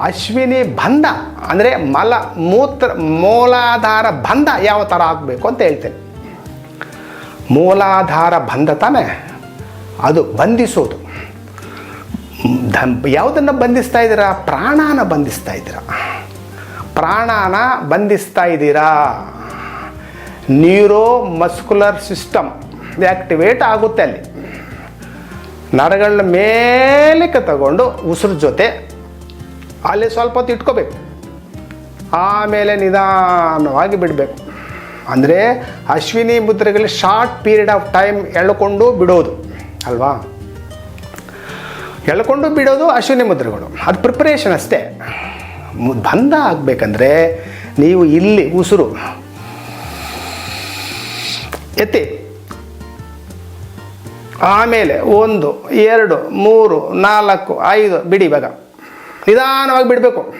ಅಶ್ವಿನಿ ಬಂಧ, ಅಂದರೆ ಮಲ, ಮೂತ್ರ, ಮೂಲಾಧಾರ ಬಂಧ ಯಾವ ಥರ ಆಗಬೇಕು ಅಂತ ಹೇಳ್ತೇನೆ. ಮೂಲಾಧಾರ ಬಂಧ ತಾನೇ, ಅದು ಬಂಧಿಸೋದು. ಯಾವುದನ್ನು ಬಂಧಿಸ್ತಾ ಇದ್ದೀರಾ? ಪ್ರಾಣನ ಬಂಧಿಸ್ತಾ ಇದ್ದೀರಾ. ಪ್ರಾಣನ ಬಂಧಿಸ್ತಾ ಇದ್ದೀರಾ. ನ್ಯೂರೋ ಮಸ್ಕುಲರ್ ಸಿಸ್ಟಮ್ ಆ್ಯಕ್ಟಿವೇಟ್ ಆಗುತ್ತೆ ಅಲ್ಲಿ. ನರಗಳನ್ನ ಮೇಲಕ್ಕೆ ತಗೊಂಡು ಉಸಿರು ಜೊತೆ ಅಲ್ಲಿ ಸ್ವಲ್ಪ ಹೊತ್ತು ಇಟ್ಕೋಬೇಕು. ಆಮೇಲೆ ನಿಧಾನವಾಗಿ ಬಿಡಬೇಕು. ಅಂದರೆ ಅಶ್ವಿನಿ ಮುದ್ರೆಗಳಲ್ಲಿ ಶಾರ್ಟ್ ಪೀರಿಯಡ್ ಆಫ್ ಟೈಮ್ ಎಳ್ಕೊಂಡು ಬಿಡೋದು, ಅಲ್ವಾ? ಎಳ್ಕೊಂಡು ಬಿಡೋದು ಅಶ್ವಿನಿ ಮುದ್ರೆಗಳು. ಅದು ಪ್ರಿಪ್ರೇಷನ್ ಅಷ್ಟೇ. ಬಂಧ ಆಗಬೇಕಂದ್ರೆ ನೀವು ಇಲ್ಲಿ ಉಸಿರು ಎತ್ತಿ. ಆಮೇಲೆ ಒಂದು, ಎರಡು, ಮೂರು, ನಾಲ್ಕು, ಐದು, ಬಿಡಿ ಇವಾಗ. ನಿಧಾನವಾಗಿ ಬಿಡಬೇಕು.